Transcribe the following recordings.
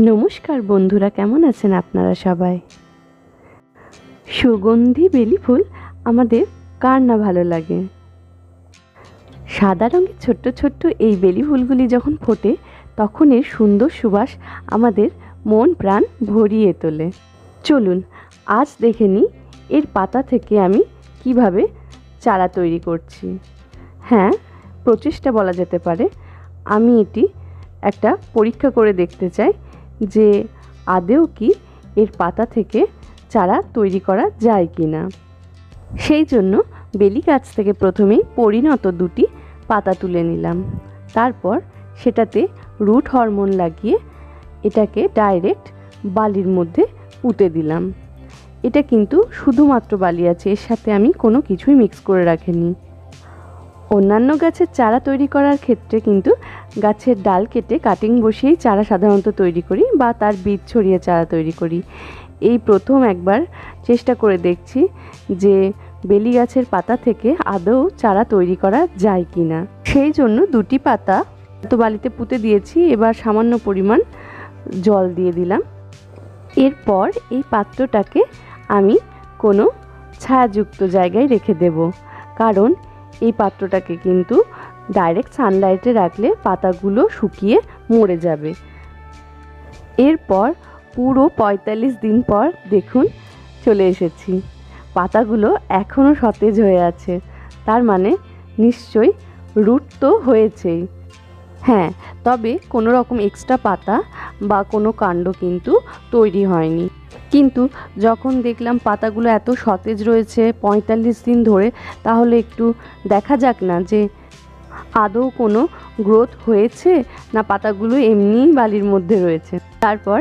নমস্কার বন্ধুরা, কেমন আছেন আপনারা সবাই? সুগন্ধি বেলি ফুল আমাদের কার না ভালো লাগে? সাদা রঙের ছোট্ট ছোট্ট এই বেলি ফুলগুলি যখন ফোটে, তখন এর সুন্দর সুবাস আমাদের মন প্রাণ ভরিয়ে তোলে। চলুন, আজ দেখে নিই এর পাতা থেকে আমি কীভাবে চারা তৈরি করছি। হ্যাঁ প্রচেষ্টা বলা যেতে পারে। আমি এটি একটা পরীক্ষা করে দেখতে চাই। যে আদেও কি এর পাতা থেকে চারা তৈরি করা যায় কি না। সেই জন্য বেলি গাছ থেকে প্রথমেই পরিণত দুটি পাতা তুলে নিলাম। তারপর সেটাতে রুট হরমোন লাগিয়ে এটাকে ডাইরেক্ট বালির মধ্যে পুঁতে দিলাম। এটা কিন্তু শুধুমাত্র বালি আছে, এর সাথে আমি কোনো কিছুই মিক্স করে রাখিনি। অন্যান্য গাছের চারা তৈরি করার ক্ষেত্রে কিন্তু গাছের ডাল কেটে কাটিং বসিয়েই চারা সাধারণত তৈরি করি বা তার বীজ ছড়িয়ে চারা তৈরি করি। এই প্রথম একবার চেষ্টা করে দেখছি যে বেলি গাছের পাতা থেকে আদৌ চারা তৈরি করা যায় কি না সেই জন্য দুটি পাতা তো বালিতে পুঁতে দিয়েছি, এবার সামান্য পরিমাণ জল দিয়ে দিলাম। এরপর এই পাত্রটাকে আমি কোনো ছায়াযুক্ত জায়গায় রেখে দেব, কারণ এই পাত্রটাকে কিন্তু ডাইরেক্ট সানলাইটে রাখলে পাতাগুলো শুকিয়ে মরে যাবে। এরপর পুরো পঁয়তাল্লিশ দিন পর দেখুন চলে এসেছি। পাতাগুলো এখনও সতেজ হয়ে আছে। তার মানে নিশ্চয়ই রুট তো হয়েছেই। হ্যাঁ তবে কোনো রকম এক্সট্রা পাতা বা কোনো কাণ্ড কিন্তু তৈরি হয়নি। কিন্তু যখন দেখলাম পাতাগুলো এত সতেজ রয়েছে পঁয়তাল্লিশ দিন ধরে, তাহলে একটু দেখা যাক না যে আদৌ কোনো গ্রোথ হয়েছে না পাতাগুলো এমনিই বালির মধ্যে রয়েছে। তারপর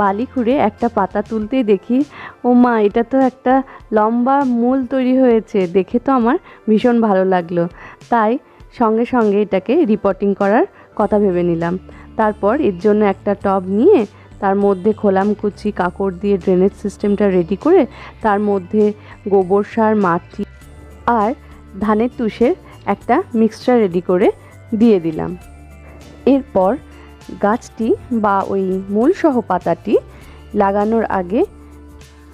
বালি খুঁড়ে একটা পাতা তুলতেই দেখি, ও মা, এটা তো একটা লম্বা মূল তৈরি হয়েছে, দেখে তো আমার ভীষণ ভালো লাগল। তাই সঙ্গে সঙ্গে এটাকে রিপোর্টিং করার কথা ভেবে নিলাম। তারপর এর জন্য একটা টব নিয়ে তার মধ্যে খোলাম কুচি কাকড় দিয়ে ড্রেনেজ সিস্টেমটা রেডি করে তার মধ্যে গোবর সার, মাটি আর ধানের তুষের একটা মিক্সচার রেডি করে দিয়ে দিলাম। এরপর গাছটি বা ওই মূলসহ পাতাটি লাগানোর আগে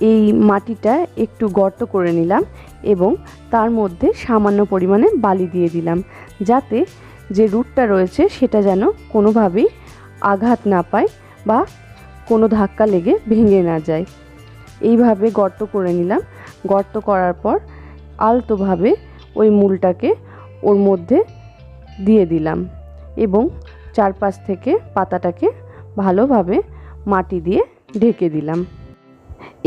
এই মাটিটা একটু গর্ত করে নিলাম এবং তার মধ্যে সামান্য পরিমাণে বালি দিয়ে দিলাম যাতে যে রুটটা রয়েছে সেটা যেন কোনোভাবেই আঘাত না পায় বা কোনো ধাক্কা লেগে ভেঙে না যায়। এইভাবে গর্ত করে নিলাম। গর্ত করার পর আলতোভাবে ওই মূলটাকে ওর মধ্যে দিয়ে দিলাম এবং চারপাশ থেকে পাতাটাকে ভালোভাবে মাটি দিয়ে ঢেকে দিলাম।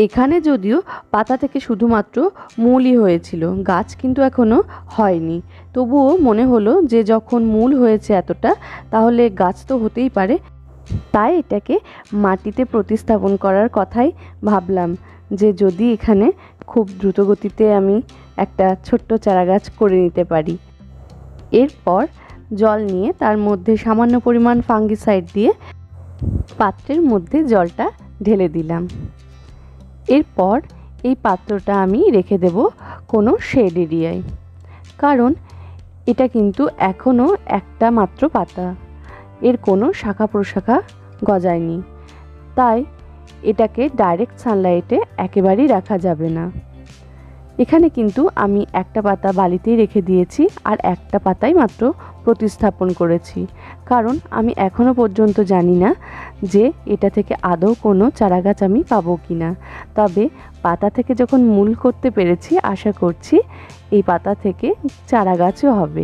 এখানে যদিও পাতা থেকে শুধুমাত্র মূলই হয়েছিল, গাছ কিন্তু এখনও হয়নি। তবুও মনে হলো যে যখন মূল হয়েছে এতটা, তাহলে গাছ তো হতেই পারে। তাই এটাকে মাটিতে প্রতিস্থাপন করার কথাই ভাবলাম যে যদি এখানে খুব দ্রুতগতিতে আমি একটা ছোট্ট চারা গাছ করে নিতে পারি। এরপর জল নিয়ে তার মধ্যে সামান্য পরিমাণ ফাঙ্গিসাইড দিয়ে পাত্রের মধ্যে জলটা ঢেলে দিলাম। এরপর এই পাত্রটা আমি রেখে দেব কোনো শেড এরিয়ায়। কারণ এটা কিন্তু এখনও একটা মাত্র পাতা। এর কোনো শাখা প্রশাখা গজায়নি। তাই এটাকে ডাইরেক্ট সানলাইটে একেবারেই রাখা যাবে না। এখানে কিন্তু আমি একটা পাতা বালিতেই রেখে দিয়েছি আর একটা পাতাই মাত্র প্রতিস্থাপন করেছি। কারণ আমি এখনও পর্যন্ত জানি না যে এটা থেকে আদৌ কোনো চারাগাছ আমি পাবো কি না তবে পাতা থেকে যখন মূল করতে পেরেছি, আশা করছি এই পাতা থেকে চারা গাছও হবে।